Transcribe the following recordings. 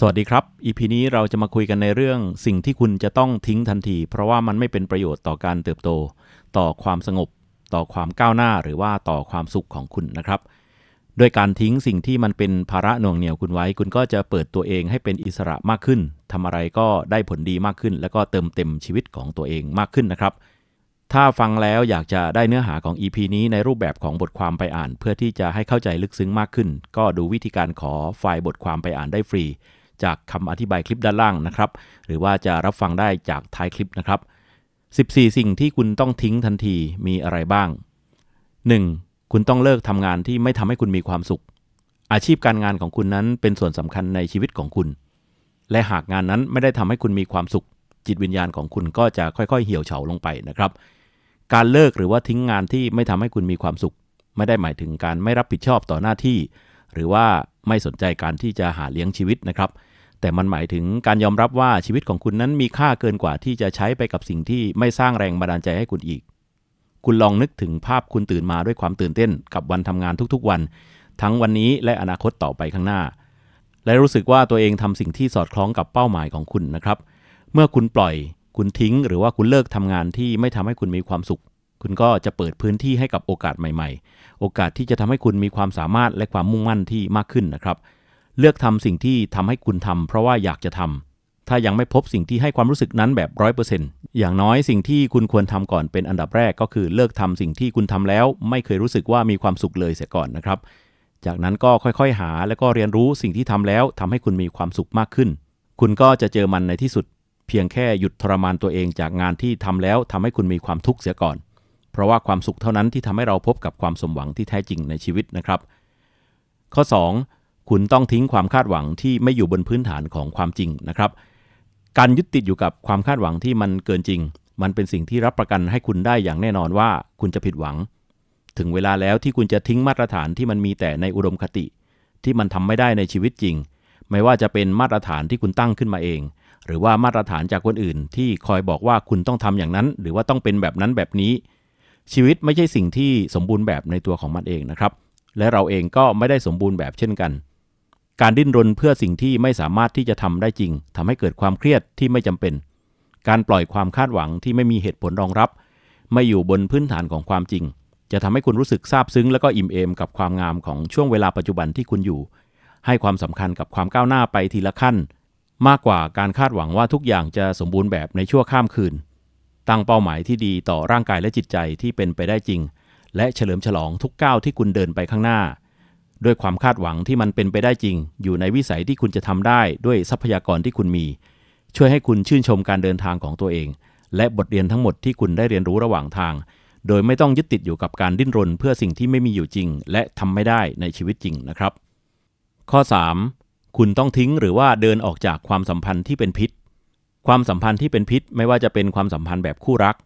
สวัสดีครับ EP นี้เราจะมาคุยกันในเรื่องสิ่งที่คุณจะต้องทิ้งทันที เพราะว่ามันไม่เป็นประโยชน์ต่อการเติบโต ต่อความสงบ ต่อความก้าวหน้าหรือว่าต่อความสุขของคุณนะครับด้วยการทิ้งสิ่งที่มันเป็นภาระหน่วงเหนี่ยวคุณไว้ คุณก็จะเปิดตัวเองให้เป็นอิสระมากขึ้นทำอะไรก็ได้ผลดีมากขึ้น แล้วก็เติมเต็มชีวิตของตัวเองมากขึ้นนะครับ ถ้าฟังแล้วอยากจะได้เนื้อหาของ EP นี้ในรูปแบบของบทความไปอ่าน เพื่อที่จะให้เข้าใจลึกซึ้งมากขึ้น ก็ดูวิธีการขอไฟล์บทความไปอ่านได้ฟรี จากคำอธิบายคลิปด้านล่างนะครับ หรือว่าจะรับฟังได้จากท้ายคลิปนะครับ 14 สิ่งที่คุณต้องทิ้งทันทีมีอะไรบ้าง 1. คุณต้องเลิกทำงานที่ไม่ทำให้คุณมีความสุข อาชีพการงานของคุณนั้นเป็นส่วนสำคัญในชีวิตของคุณ และหากงานนั้นไม่ได้ทำให้คุณมีความสุข จิตวิญญาณของคุณก็จะค่อยๆ เหี่ยวเฉาลงไปนะครับ การเลิกหรือว่าทิ้งงานที่ไม่ทำให้คุณมีความสุข ไม่ได้หมายถึงการไม่รับผิดชอบต่อหน้าที่ หรือว่าไม่สนใจการที่จะหาเลี้ยงชีวิตนะครับ แต่มันหมายถึงการยอมรับว่าชีวิตของคุณนั้นมีค่าเกินกว่าที่จะใช้ไปกับสิ่งที่ไม่สร้างแรงบันดาลใจให้คุณอีก คุณลองนึกถึงภาพคุณตื่นมาด้วยความตื่นเต้นกับวันทำงานทุกๆวัน ทั้งวันนี้และอนาคตต่อไปข้างหน้า และรู้สึกว่าตัวเองทำสิ่งที่สอดคล้องกับเป้าหมายของคุณนะครับ เมื่อคุณปล่อย คุณทิ้ง หรือว่าคุณเลิกทำงานที่ไม่ทำให้คุณมีความสุข คุณก็จะเปิดพื้นที่ให้กับโอกาสใหม่ ๆ โอกาสที่จะทำให้คุณมีความสามารถและความมุ่งมั่นที่มากขึ้นนะครับ เลือกทำสิ่งที่ทำให้คุณทำเพราะว่าอยากจะทำถ้ายังไม่พบสิ่งที่ให้ความรู้สึกนั้นแบบร้อยเปอร์เซ็นต์อย่างน้อยสิ่งที่คุณควรทำก่อนเป็นอันดับแรกก็คือเลิกทำสิ่งที่คุณทำแล้ว ไม่เคยรู้สึกว่ามีความสุขเลยเสียก่อนนะครับ จากนั้นก็ค่อยๆ หาแล้วก็เรียนรู้สิ่งที่ทำแล้วทำให้คุณมีความสุขมากขึ้น คุณก็จะเจอมันในที่สุด เพียงแค่หยุดทรมานตัวเองจากงานที่ทำแล้วทำให้คุณมีความทุกข์เสียก่อน เพราะว่าความสุขเท่านั้นที่ทำให้เราพบกับความสมหวังที่แท้จริงในชีวิตนะครับ ข้อ 2. คุณต้องทิ้งความคาดหวังที่ไม่อยู่บนพื้นฐานของความจริงนะครับ การยึดติดอยู่กับความคาดหวังที่มันเกินจริง มันเป็นสิ่งที่รับประกันให้คุณได้อย่างแน่นอนว่าคุณจะผิดหวัง ถึงเวลาแล้วที่คุณจะทิ้งมาตรฐานที่มันมีแต่ในอุดมคติ ที่มันทำไม่ได้ในชีวิตจริง ไม่ว่าจะเป็นมาตรฐานที่คุณตั้งขึ้นมาเอง หรือว่ามาตรฐานจากคนอื่น ที่คอยบอกว่าคุณต้องทำอย่างนั้น หรือว่าต้องเป็นแบบนั้นแบบนี้ ชีวิตไม่ใช่สิ่งที่สมบูรณ์แบบในตัวของมันเองนะครับและเราเองก็ไม่ได้สมบูรณ์แบบเช่นกัน การดิ้นรนเพื่อสิ่งที่ไม่สามารถที่จะทำได้จริงทำให้เกิดความเครียดที่ไม่จำเป็น การปล่อยความคาดหวังที่ไม่มีเหตุผลรองรับ ไม่อยู่บนพื้นฐานของความจริง จะทำให้คุณรู้สึกซาบซึ้ง และก็อิ่มเอมกับความงามของช่วงเวลาปัจจุบันที่คุณอยู่ ให้ความสำคัญกับความก้าวหน้าไปทีละขั้น มากกว่าการคาดหวังว่าทุกอย่างจะสมบูรณ์แบบในชั่วข้ามคืน ตั้งเป้าหมายที่ดีต่อร่างกายและจิตใจที่เป็นไปได้จริง และเฉลิมฉลองทุกก้าวที่คุณเดินไปข้างหน้า ด้วยความคาดหวังที่มันเป็นไปได้จริง อยู่ในวิสัยที่คุณจะทำได้ด้วยทรัพยากรที่คุณมี ช่วยให้คุณชื่นชมการเดินทางของตัวเอง และบทเรียนทั้งหมดที่คุณได้เรียนรู้ระหว่างทาง โดยไม่ต้องยึดติดอยู่กับการดิ้นรน เพื่อสิ่งที่ไม่มีอยู่จริง และทำไม่ได้ในชีวิตจริงนะครับ ข้อ 3. คุณต้องทิ้งหรือว่าเดินออกจากความสัมพันธ์ที่เป็นพิษ ความสัมพันธ์ที่เป็นพิษ ไม่ว่าจะเป็นความสัมพันธ์แบบคู่รัก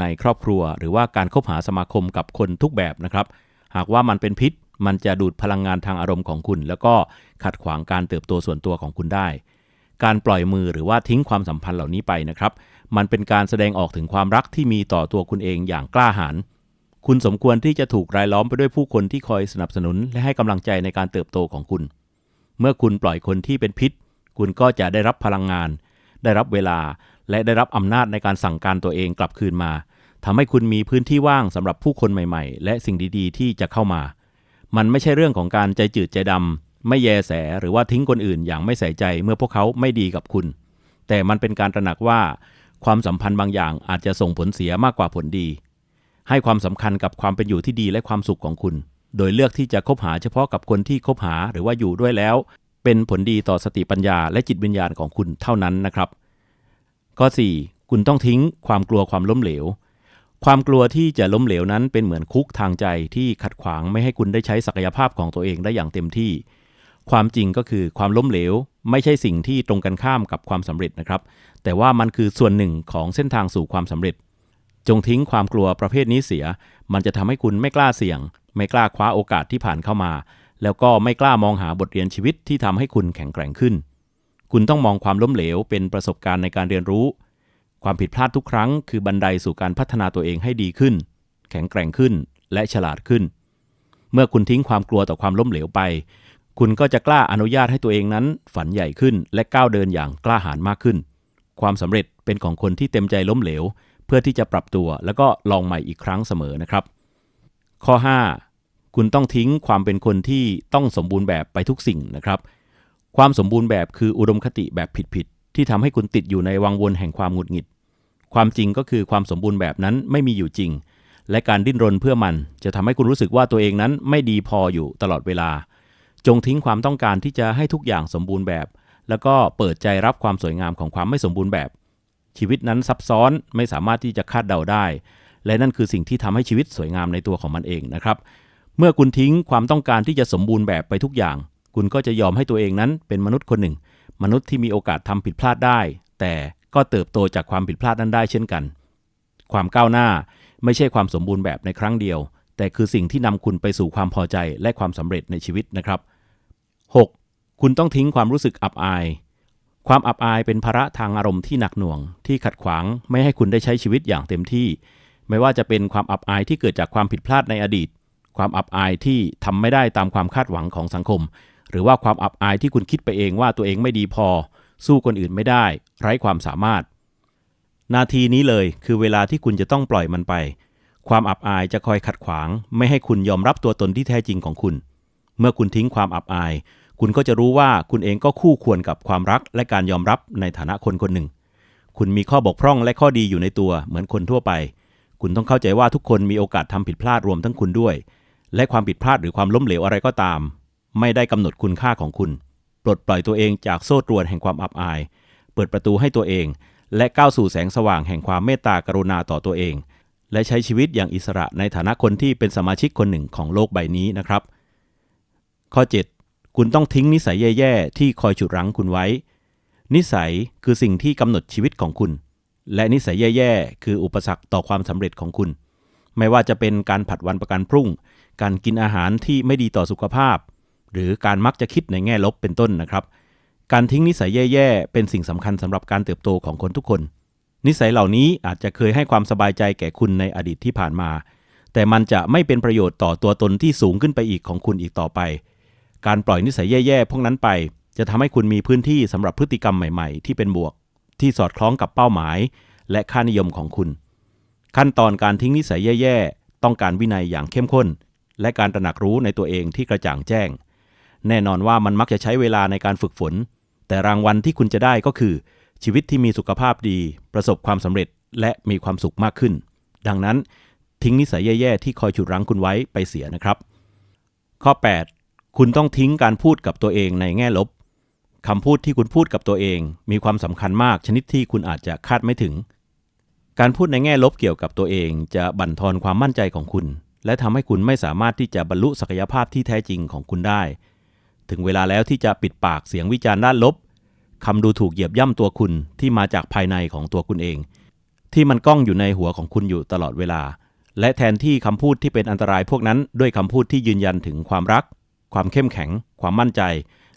ในครอบครัว หรือว่าการคบหาสมาคมกับคนทุกแบบนะครับ หากว่ามันเป็นพิษ มันจะดูดพลังงานทางอารมณ์ของคุณ แล้วก็ขัดขวางการเติบโตส่วนตัวของคุณได้ การปล่อยมือหรือว่าทิ้งความสัมพันธ์เหล่านี้ไปนะครับ มันเป็นการแสดงออกถึงความรักที่มีต่อตัวคุณเองอย่างกล้าหาญคุณสมควรที่จะถูกรายล้อมไปด้วยผู้คนที่คอยสนับสนุน และให้กำลังใจในการเติบโตของคุณ เมื่อคุณปล่อยคนที่เป็นพิษ คุณก็จะได้รับพลังงาน ได้รับเวลา และได้รับอำนาจในการสั่งการตัวเองกลับคืนมาทำให้คุณมีพื้นที่ว่างสำหรับผู้คนใหม่ ๆ และสิ่งดีๆ ที่จะเข้ามา มันไม่ใช่เรื่องของการใจจืดใจดำไม่แยแสหรือว่าทิ้งคนอื่นอย่างไม่ใส่ใจเมื่อพวกเขาไม่ดีกับคุณ แต่มันเป็นการตระหนักว่า ความสัมพันธ์บางอย่างอาจจะส่งผลเสียมากกว่าผลดี ให้ความสำคัญกับความเป็นอยู่ที่ดีและความสุขของคุณ โดยเลือกที่จะคบหาเฉพาะกับคนที่คบหาหรือว่าอยู่ด้วยแล้ว เป็นผลดีต่อสติปัญญาและจิตวิญญาณของคุณเท่านั้นนะครับ ข้อ 4. คุณต้องทิ้งความกลัวความล้มเหลว ความกลัวที่จะล้มเหลวนั้นเป็นเหมือนคุกทางใจที่ขัดขวางไม่ให้คุณได้ใช้ศักยภาพของตัวเองได้อย่างเต็มที่ ความจริงก็คือความล้มเหลว ไม่ใช่สิ่งที่ตรงกันข้ามกับความสำเร็จนะครับ แต่ว่ามันคือส่วนหนึ่งของเส้นทางสู่ความสำเร็จ จงทิ้งความกลัวประเภทนี้เสีย มันจะทำให้คุณไม่กล้าเสี่ยง ไม่กล้าคว้าโอกาสที่ผ่านเข้ามา แล้วก็ไม่กล้ามองหาบทเรียนชีวิตที่ทำให้คุณแข็งแกร่งขึ้น คุณต้องมองความล้มเหลวเป็นประสบการณ์ในการเรียนรู้ ความผิดพลาดทุกครั้งคือบันไดสู่การพัฒนาตัวเองให้ดีขึ้น แข็งแกร่งขึ้นและฉลาดขึ้น เมื่อคุณทิ้งความกลัวต่อความล้มเหลวไป คุณก็จะกล้าอนุญาตให้ตัวเองนั้น ฝันใหญ่ขึ้นและก้าวเดินอย่างกล้าหาญมากขึ้น ความสำเร็จเป็นของคนที่เต็มใจล้มเหลว เพื่อที่จะปรับตัวแล้วก็ลองใหม่อีกครั้งเสมอนะครับ ข้อ 5 คุณต้องทิ้งความเป็นคนที่ต้องสมบูรณ์แบบไปทุกสิ่งนะครับ ความสมบูรณ์แบบคืออุดมคติแบบผิดๆที่ทำให้คุณติดอยู่ในวังวนแห่งความหงุดหงิด ความจริงก็คือความสมบูรณ์แบบนั้นไม่มีอยู่จริง และการดิ้นรนเพื่อมัน จะทำให้คุณรู้สึกว่าตัวเองนั้นไม่ดีพออยู่ตลอดเวลา จงทิ้งความต้องการที่จะให้ทุกอย่างสมบูรณ์แบบ แล้วก็เปิดใจรับความสวยงามของความไม่สมบูรณ์แบบ ชีวิตนั้นซับซ้อนไม่สามารถที่จะคาดเดาได้ และนั่นคือสิ่งที่ทำให้ชีวิตสวยงามในตัวของมันเองนะครับ เมื่อคุณทิ้งความต้องการที่จะสมบูรณ์แบบไปทุกอย่าง คุณก็จะยอมให้ตัวเองนั้นเป็นมนุษย์คนหนึ่ง มนุษย์ที่มีโอกาสทำผิดพลาดได้ แต่ ก็เติบโตจากความผิดพลาดนั้นได้เช่นกัน ความก้าวหน้าไม่ใช่ความสมบูรณ์แบบในครั้งเดียว แต่คือสิ่งที่นำคุณไปสู่ความพอใจและความสำเร็จในชีวิตนะครับ 6. คุณต้องทิ้งความรู้สึกอับอาย ความอับอายเป็นภาระทางอารมณ์ที่หนักหน่วง ที่ขัดขวางไม่ให้คุณได้ใช้ชีวิตอย่างเต็มที่ ไม่ว่าจะเป็นความอับอายที่เกิดจากความผิดพลาดในอดีต ความอับอายที่ทำไม่ได้ตามความคาดหวังของสังคม หรือว่าความอับอายที่คุณคิดไปเองว่าตัวเองไม่ดีพอ สู้คนอื่นไม่ได้ ไร้ความสามารถ นาทีนี้เลยคือเวลาที่คุณจะต้องปล่อยมันไป ความอับอายจะคอยขัดขวาง ไม่ให้คุณยอมรับตัวตนที่แท้จริงของคุณ เมื่อคุณทิ้งความอับอาย คุณก็จะรู้ว่าคุณเองก็คู่ควรกับความรักและการยอมรับในฐานะคนคนหนึ่ง คุณมีข้อบกพร่องและข้อดีอยู่ในตัวเหมือนคนทั่วไป คุณต้องเข้าใจว่าทุกคนมีโอกาสทำผิดพลาดรวมทั้งคุณด้วย และความผิดพลาดหรือความล้มเหลวอะไรก็ตาม ไม่ได้กำหนดคุณค่าของคุณ ปลดปล่อยตัวเองจากโซ่ตรวนแห่งความอับอาย เปิดประตูให้ตัวเอง และก้าวสู่แสงสว่างแห่งความเมตตากรุณาต่อตัวเอง และใช้ชีวิตอย่างอิสระในฐานะคนที่เป็นสมาชิกคนหนึ่งของโลกใบนี้นะครับ ข้อ 7 คุณต้องทิ้งนิสัยแย่ๆ ที่คอยฉุดรั้งคุณไว้ นิสัยคือสิ่งที่กำหนดชีวิตของคุณ และนิสัยแย่ๆ คืออุปสรรคต่อความสำเร็จของคุณ ไม่ว่าจะเป็นการผัดวันประกันพรุ่ง การกินอาหารที่ไม่ดีต่อสุขภาพ หรือการมักจะคิดในแง่ลบเป็นต้นนะครับ การทิ้งนิสัยแย่ๆ เป็นสิ่งสำคัญสำหรับการเติบโตของคนทุกคน นิสัยเหล่านี้อาจจะเคยให้ความสบายใจแก่คุณในอดีตที่ผ่านมา แต่มันจะไม่เป็นประโยชน์ต่อตัวตนที่สูงขึ้นไปอีกของคุณอีกต่อไป การปล่อยนิสัยแย่ๆ พวกนั้นไป จะทำให้คุณมีพื้นที่สำหรับพฤติกรรมใหม่ๆ ที่เป็นบวก ที่สอดคล้องกับเป้าหมาย และค่านิยมของคุณ ขั้นตอนการทิ้งนิสัยแย่ๆ ต้องการวินัยอย่างเข้มข้น และการตระหนักรู้ในตัวเองที่กระจ่างแจ้ง แน่นอนว่ามันมักจะใช้เวลาในการฝึกฝน แต่รางวัลที่คุณจะได้ก็คือ ชีวิตที่มีสุขภาพดี ประสบความสำเร็จและมีความสุขมากขึ้น ดังนั้นทิ้งนิสัยแย่ๆที่คอยฉุดรั้งคุณไว้ไปเสียนะครับ ข้อ 8 คุณต้องทิ้งการพูดกับตัวเองในแง่ลบคำพูดที่คุณพูดกับตัวเอง มีความสำคัญมากชนิดที่คุณอาจจะคาดไม่ถึง การพูดในแง่ลบเกี่ยวกับตัวเอง จะบั่นทอนความมั่นใจของคุณ และทำให้คุณไม่สามารถที่จะบรรลุศักยภาพที่แท้จริงของคุณได้ ถึงเวลาแล้วที่จะปิดปากเสียงวิจารณ์ด้านลบคำดูถูกเหยียบย่ำตัวคุณที่มาจากภายในของตัวคุณเอง ที่มันก้องอยู่ในหัวของคุณอยู่ตลอดเวลา และแทนที่คำพูดที่เป็นอันตรายพวกนั้น ด้วยคำพูดที่ยืนยันถึงความรัก ความเข้มแข็ง ความมั่นใจ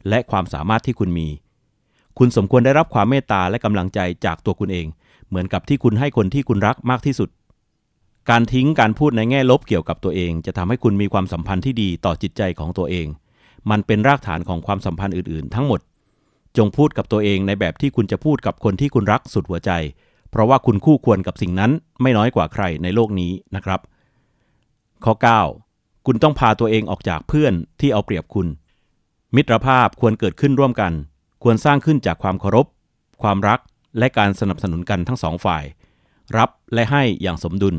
และความสามารถที่คุณมี คุณสมควรได้รับความเมตตาและกำลังใจจากตัวคุณเอง เหมือนกับที่คุณให้คนที่คุณรักมากที่สุด การทิ้งการพูดในแง่ลบเกี่ยวกับตัวเอง จะทำให้คุณมีความสัมพันธ์ที่ดีต่อจิตใจของตัวเอง มันเป็นรากฐานของความสัมพันธ์อื่นๆ ทั้งหมด จงพูดกับตัวเองในแบบที่คุณจะพูดกับคนที่คุณรักสุดหัวใจ เพราะว่าคุณคู่ควรกับสิ่งนั้นไม่น้อยกว่าใครในโลกนี้นะครับ ข้อ 9 คุณต้องพาตัวเองออกจากเพื่อนที่เอาเปรียบคุณ มิตรภาพควรเกิดขึ้นร่วมกัน ควรสร้างขึ้นจากความเคารพ ความรัก และการสนับสนุนกันทั้งสองฝ่าย รับและให้อย่างสมดุล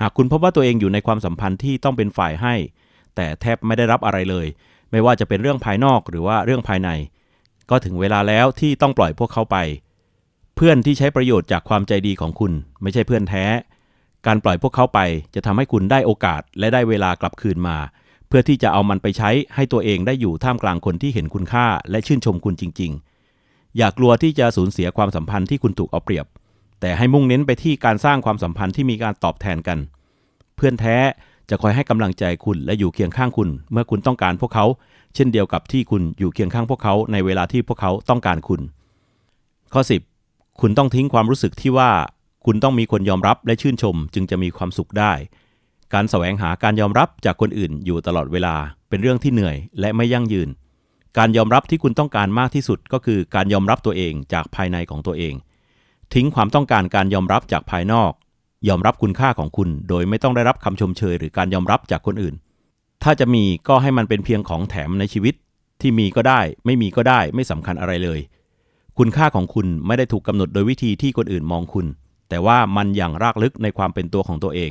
หากคุณพบว่าตัวเองอยู่ในความสัมพันธ์ที่ต้องเป็นฝ่ายให้ แต่แทบไม่ได้รับอะไรเลย ไม่ว่าจะเป็นเรื่องภายนอกหรือว่าเรื่องภายใน ก็ถึงเวลาแล้วที่ต้องปล่อยพวกเขาไป เพื่อนที่ใช้ประโยชน์จากความใจดีของคุณ ไม่ใช่เพื่อนแท้ การปล่อยพวกเขาไปจะทำให้คุณได้โอกาสและได้เวลากลับคืนมา เพื่อที่จะเอามันไปใช้ให้ตัวเองได้อยู่ท่ามกลางคนที่เห็นคุณค่า และชื่นชมคุณจริง ๆ อย่ากลัวที่จะสูญเสียความสัมพันธ์ที่คุณถูกเอาเปรียบ แต่ให้มุ่งเน้นไปที่การสร้างความสัมพันธ์ที่มีการตอบแทนกัน เพื่อนแท้ จะคอยให้กำลังใจคุณและอยู่เคียงข้างคุณ เมื่อคุณต้องการพวกเขา เช่นเดียวกับที่คุณอยู่เคียงข้างพวกเขาในเวลาที่พวกเขาต้องการคุณ ข้อ 10 คุณต้องทิ้งความรู้สึกที่ว่า คุณต้องมีคนยอมรับและชื่นชม จึงจะมีความสุขได้ การแสวงหาการยอมรับจากคนอื่นอยู่ตลอดเวลา เป็นเรื่องที่เหนื่อย และไม่ยั่งยืน การยอมรับที่คุณต้องการมากที่สุดก็คือการยอมรับตัวเองจากภายในของตัวเอง ทิ้งความต้องการการยอมรับจากภายนอก ยอมรับคุณค่าของคุณ โดยไม่ต้องได้รับคำชมเชย หรือการยอมรับจากคนอื่น ถ้าจะมีก็ให้มันเป็นเพียงของแถมในชีวิต ที่มีก็ได้ ไม่มีก็ได้ไม่สำคัญอะไรเลย คุณค่าของคุณไม่ได้ถูกกำหนดโดยวิธีที่คนอื่นมองคุณ แต่ว่ามันอย่างรากลึกในความเป็นตัวของตัวเอง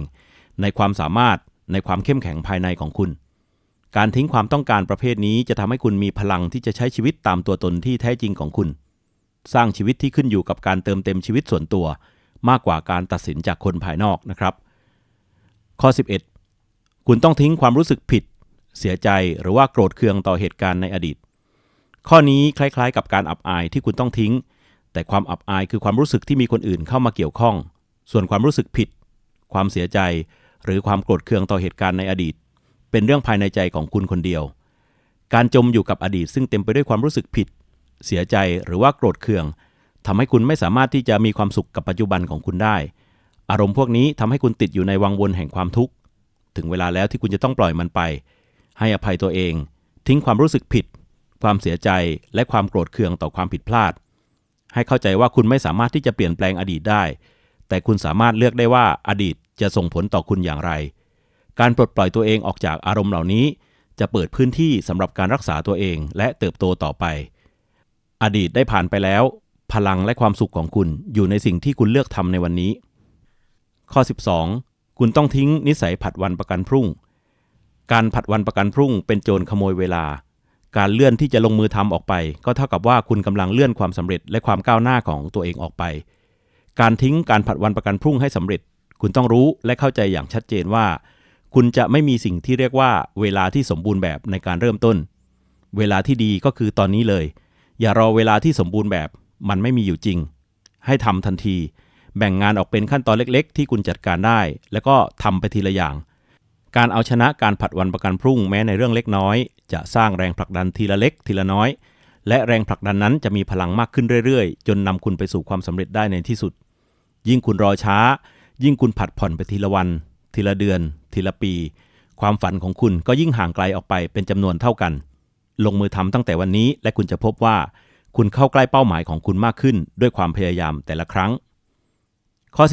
ในความสามารถในความเข้มแข็งภายในของคุณ การทิ้งความต้องการประเภทนี้จะทำให้คุณมีพลังที่จะใช้ชีวิตตามตัวตนที่แท้จริงของคุณ สร้างชีวิตที่ขึ้นอยู่กับการเติมเต็มชีวิตส่วนตัว มากกว่าการตัดสินจากคนภายนอกนะครับ ข้อ 11 คุณต้องทิ้งความรู้สึกผิด เสียใจหรือว่าโกรธเคืองต่อเหตุการณ์ในอดีต ข้อนี้คล้ายๆ กับการอับอายที่คุณต้องทิ้ง แต่ความอับอายคือความรู้สึกที่มีคนอื่นเข้ามาเกี่ยวข้อง ส่วนความรู้สึกผิด ความเสียใจ หรือความโกรธเคืองต่อเหตุการณ์ในอดีต เป็นเรื่องภายในใจของคุณคนเดียว การจมอยู่กับอดีตซึ่งเต็มไปด้วยความรู้สึกผิด เสียใจหรือว่าโกรธเคือง ทำให้คุณไม่สามารถที่จะมีความสุขกับปัจจุบันของคุณได้ อารมณ์พวกนี้ทำให้คุณติดอยู่ในวังวนแห่งความทุกข์ ถึงเวลาแล้วที่คุณจะต้องปล่อยมันไป ให้อภัยตัวเอง ทิ้งความรู้สึกผิด ความเสียใจและความโกรธเคืองต่อความผิดพลาด ให้เข้าใจว่าคุณไม่สามารถที่จะเปลี่ยนแปลงอดีตได้ แต่คุณสามารถเลือกได้ว่าอดีตจะส่งผลต่อคุณอย่างไร การปลดปล่อยตัวเองออกจากอารมณ์เหล่านี้ จะเปิดพื้นที่สำหรับการรักษาตัวเองและเติบโตต่อไป อดีตได้ผ่านไปแล้ว พลังและความสุขของคุณอยู่ในสิ่งที่คุณเลือกทำในวันนี้ ข้อ 12 คุณต้องทิ้งนิสัยผัดวันประกันพรุ่ง การผัดวันประกันพรุ่งเป็นโจรขโมยเวลา การเลื่อนที่จะลงมือทำออกไป ก็เท่ากับว่าคุณกำลังเลื่อนความสำเร็จและความก้าวหน้าของตัวเองออกไป การทิ้งการผัดวันประกันพรุ่งให้สำเร็จ คุณต้องรู้และเข้าใจอย่างชัดเจนว่า คุณจะไม่มีสิ่งที่เรียกว่า เวลาที่สมบูรณ์แบบในการเริ่มต้น เวลาที่ดีก็คือตอนนี้เลย อย่ารอเวลาที่สมบูรณ์แบบ มันไม่มีอยู่จริง ให้ทำทันที แบ่งงานออกเป็นขั้นตอนเล็ก ๆ ที่คุณจัดการได้ แล้วก็ทำไปทีละอย่าง การเอาชนะการผัดวันประกันพรุ่งแม้ในเรื่องเล็กน้อย จะสร้างแรงผลักดันทีละเล็กทีละน้อย และแรงผลักดันนั้นจะมีพลังมากขึ้นเรื่อยๆ จนนำคุณไปสู่ความสำเร็จได้ในที่สุด ยิ่งคุณรอช้า ยิ่งคุณผัดผ่อนไปทีละวัน ทีละเดือน ทีละปี ความฝันของคุณก็ยิ่งห่างไกลออกไปเป็นจำนวนเท่ากัน ลงมือทำตั้งแต่วันนี้และคุณจะพบว่า คุณเข้าใกล้เป้าหมายของคุณมากขึ้นด้วยความพยายามแต่ละครั้ง ข้อ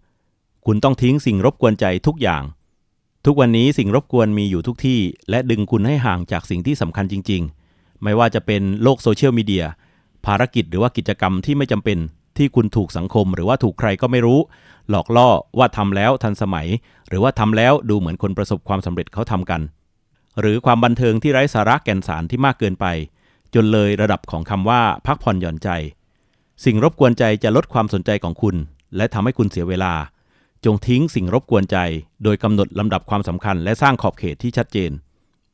13 คุณต้องทิ้งสิ่งรบกวนใจทุกอย่าง ทุกวันนี้สิ่งรบกวนมีอยู่ทุกที่ และดึงคุณให้ห่างจากสิ่งที่สำคัญจริง ๆ ไม่ว่าจะเป็นโลกโซเชียลมีเดียภารกิจหรือว่ากิจกรรมที่ไม่จำเป็นที่คุณถูกสังคมหรือว่าถูกใครก็ไม่รู้ หลอกล่อว่าทำแล้วทันสมัย หรือว่าทำแล้วดูเหมือนคนประสบความสำเร็จเขาทำกัน หรือความบันเทิงที่ไร้สาระแก่นสารที่มากเกินไป จนเลยระดับของคำว่าพักผ่อนหย่อนใจ สิ่งรบกวนใจจะลดความสนใจของคุณ และทำให้คุณเสียเวลา จงทิ้งสิ่งรบกวนใจ โดยกำหนดลำดับความสำคัญ และสร้างขอบเขตที่ชัดเจน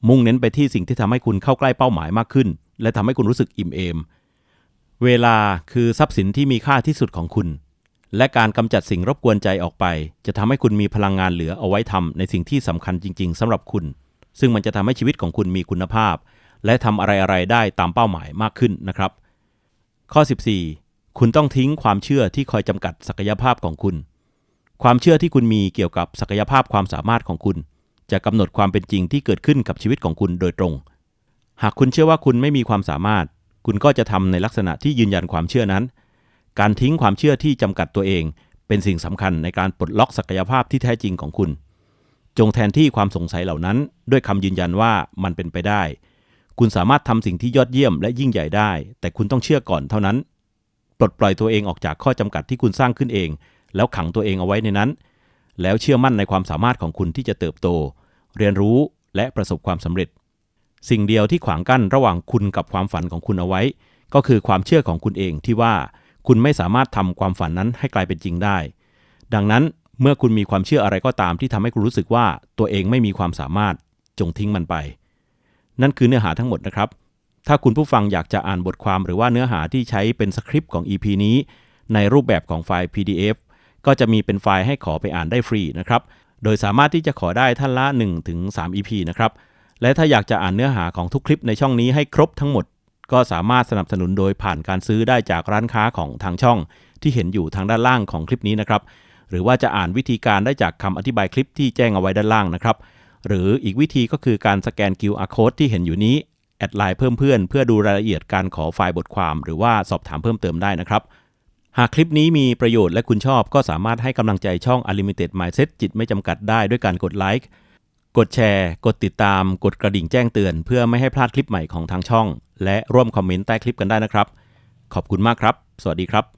มุ่งเน้นไปที่สิ่งที่ทำให้คุณเข้าใกล้เป้าหมายมากขึ้น และทำให้คุณรู้สึกอิ่มเอม เวลาคือทรัพย์สินที่มีค่าที่สุดของคุณ และการกำจัดสิ่งรบกวนใจออกไป จะทำให้คุณมีพลังงานเหลือเอาไว้ทำในสิ่งที่สำคัญจริง ๆสำหรับคุณ ซึ่งมันจะทำให้ชีวิตของคุณมีคุณภาพ และทำอะไรๆได้ตามเป้าหมายมากขึ้นนะครับ ข้อ 14 คุณต้องทิ้งความเชื่อที่คอยจำกัดศักยภาพของคุณ ความเชื่อที่คุณมีเกี่ยวกับศักยภาพความสามารถของคุณ จะกำหนดความเป็นจริงที่เกิดขึ้นกับชีวิตของคุณโดยตรง หากคุณเชื่อว่าคุณไม่มีความสามารถ คุณก็จะทำในลักษณะที่ยืนยันความเชื่อนั้น การทิ้งความเชื่อที่จำกัดตัวเอง เป็นสิ่งสำคัญในการปลดล็อกศักยภาพที่แท้จริงของคุณ จงแทนที่ความสงสัยเหล่านั้น ด้วยคำยืนยันว่ามันเป็นไปได้ คุณสามารถทำสิ่งที่ยอดเยี่ยมและยิ่งใหญ่ได้ แต่คุณต้องเชื่อก่อนเท่านั้น ปลดปล่อยตัวเองออกจากข้อจำกัดที่คุณสร้างขึ้นเอง แล้วขังตัวเองเอาไว้ในนั้น แล้วเชื่อมั่นในความสามารถของคุณที่จะเติบโต เรียนรู้และประสบความสำเร็จ สิ่งเดียวที่ขวางกั้นระหว่างคุณกับความฝันของคุณเอาไว้ ก็คือความเชื่อของคุณเองที่ว่าคุณไม่สามารถทำความฝันนั้นให้กลายเป็นจริงได้ ดังนั้นเมื่อคุณมีความเชื่ออะไรก็ตามที่ทำให้คุณรู้สึกว่าตัวเองไม่มีความสามารถจงทิ้งมันไป นั่นคือเนื้อหาทั้งหมดนะครับ ถ้าคุณผู้ฟังอยากจะอ่านบทความหรือว่าเนื้อหาที่ใช้เป็นสคริปต์ของ EP นี้ ในรูปแบบของไฟล์ PDF ก็จะมีเป็นไฟล์ให้ขอไปอ่านได้ฟรีนะครับ โดยสามารถที่จะขอได้ท่านละ1-3 EP นะครับ และถ้าอยากจะอ่านเนื้อหาของทุกคลิปในช่องนี้ให้ครบทั้งหมด ก็สามารถสนับสนุนโดยผ่านการซื้อได้จากร้านค้าของทางช่อง ที่เห็นอยู่ทางด้านล่างของคลิปนี้นะครับ หรือว่าจะอ่านวิธีการได้จากคำอธิบายคลิปที่แจ้งเอาไว้ด้านล่างนะครับ หรืออีกวิธีก็คือการสแกน QR code ที่เห็นอยู่นี้ แอดไลน์เพิ่มเพื่อนเพื่อดูรายละเอียดการขอไฟล์บทความ หรือว่าสอบถามเพิ่มเติมได้นะครับ หากคลิปนี้มีประโยชน์และคุณชอบก็สามารถให้กำลังใจช่อง Unlimited Mindset จิตไม่จำกัดได้ด้วยการกดไลค์กดแชร์ กดติดตาม กดกระดิ่งแจ้งเตือน เพื่อไม่ให้พลาดคลิปใหม่ของทางช่อง และร่วมคอมเมนต์ใต้คลิปกันได้นะครับ ขอบคุณมากครับ สวัสดีครับ